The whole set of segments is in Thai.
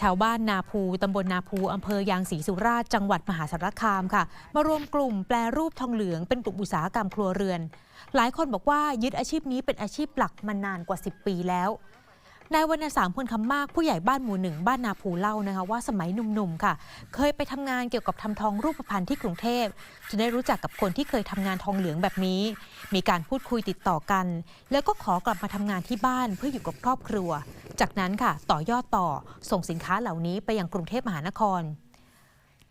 ชาวบ้านนาภูตำบลนาภูอำเภอยางศรีสุราษฎร์จังหวัดมหาสารคามค่ะ มารวมกลุ่มแปลรูปทองเหลืองเป็นกลุ่มอุตสาหกรรมครัวเรือน หลายคนบอกว่ายึดอาชีพนี้เป็นอาชีพหลักมานานกว่า 10 ปีแล้วนายวรรณสามพลคำมากผู้ใหญ่บ้านหมู่หนึ่งบ้านนาภูเล่านะคะว่าสมัยหนุ่มๆค่ะ เคยไปทำงานเกี่ยวกับทำทองรูปพรรณที่กรุงเทพจนได้รู้จักกับคนที่เคยทำงานทองเหลืองแบบนี้ มีการพูดคุยติดต่อกัน แล้วก็ขอกลับมาทำงานที่บ้านเพื่ออยู่กับครอบครัว จากนั้นค่ะต่อยอดต่อส่งสินค้าเหล่านี้ไปยังกรุงเทพมหานคร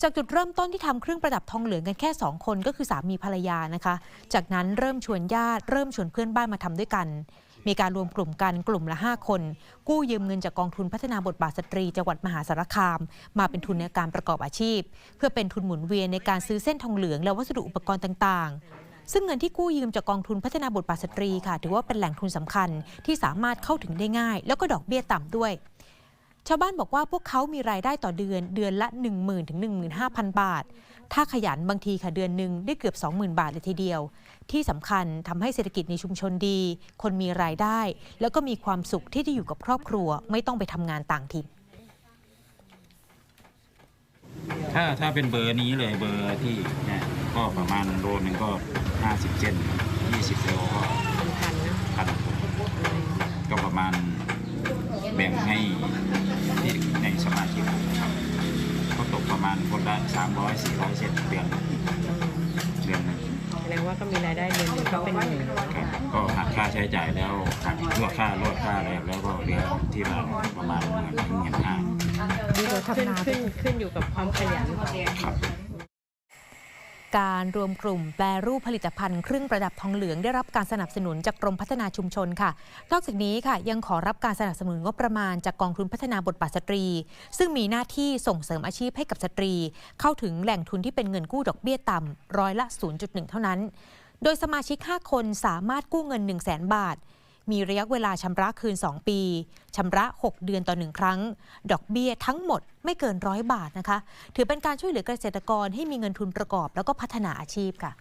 จากจุดเริ่มต้นที่ทำเครื่องประดับทองเหลืองกันแค่ 2 คนก็คือสามีภรรยานะคะ จากนั้นเริ่มชวนญาติ เริ่มชวนเพื่อนบ้านมาทำด้วยกัน มีการรวมกลุ่มกันกลุ่มละ 5 คน กู้ยืมเงินจากกองทุนพัฒนาบทบาทสตรีจังหวัดมหาสารคาม มาเป็นทุนในการประกอบอาชีพ เพื่อเป็นทุนหมุนเวียนในการซื้อเส้นทองเหลืองและวัสดุอุปกรณ์ต่างๆ ซึ่งเงินที่กู้ยืมจากกองทุนพัฒนาบทบาทสตรีค่ะ ถือว่าเป็นแหล่งทุนสำคัญที่สามารถเข้าถึงได้ง่าย แล้วก็ดอกเบี้ยต่ำด้วย ชาวบ้านบอกว่าพวกเขามีรายได้ต่อเดือนเดือนละ 1 0 0 0 0ถึง15,000 บาท ถ้าขยันบางทีค่ะเดือนหนึ่งได้เกือบ 20,000 บาทเลยทีเดียว ที่สำคัญทำให้เศรษฐกิจในชุมชนดี คนมีรายได้ แล้วก็มีความสุขที่ได้อยู่กับครอบครัว ไม่ต้องไปทำงานต่างถิ่น ถ้าถ้าเป็นเบอร์นี้เลยเบอร์ที่เนี่ยก็ประมาณโลนึงก็ห้าสิบเซนยี่สิบโลก็เป็นพันนะพันก็ประมาณแบ่งให้ที่ในสมาชิกครับก็ตกประมาณคนละสามร้อยสี่ร้อยเซนเดือนเดือนนึง งว่าก็มีรายได้เดือนหนึงก็เป็นหมื่นเนาะครับก็หักค่าใช้จ่ายแล้วหักลวดค่าลวดค่าอะไรแล้วก็เหลือที่ละประมาณหมื่นถึงหมื่นห้า ขึ้นขึ้นขึ้นอยู่กับความขยัน ครับ การรวมกลุ่มแปรรูปผลิตภัณฑ์เครื่องประดับทองเหลืองได้รับการสนับสนุนจากกรมพัฒนาชุมชนค่ะ นอกจากนี้ค่ะยังขอรับการสนับสนุนงบประมาณจากกองทุนพัฒนาบทบาทสตรี ซึ่งมีหน้าที่ส่งเสริมอาชีพให้กับสตรี เข้าถึงแหล่งทุนที่เป็นเงินกู้ดอกเบี้ยต่ำร้อยละ 0.1 เท่านั้น โดยสมาชิก 5 คนสามารถกู้เงิน 1 0 0 0 0แบาท มีระยะเวลาชำระคืน 2 ปีชำระ 6 เดือนต่อ 1 ครั้ง ดอกเบี้ยทั้งหมดไม่เกินร้อยบาทนะคะ ถือเป็นการช่วยเหลือเกษตรกรให้มีเงินทุนประกอบ แล้วก็พัฒนาอาชีพค่ะ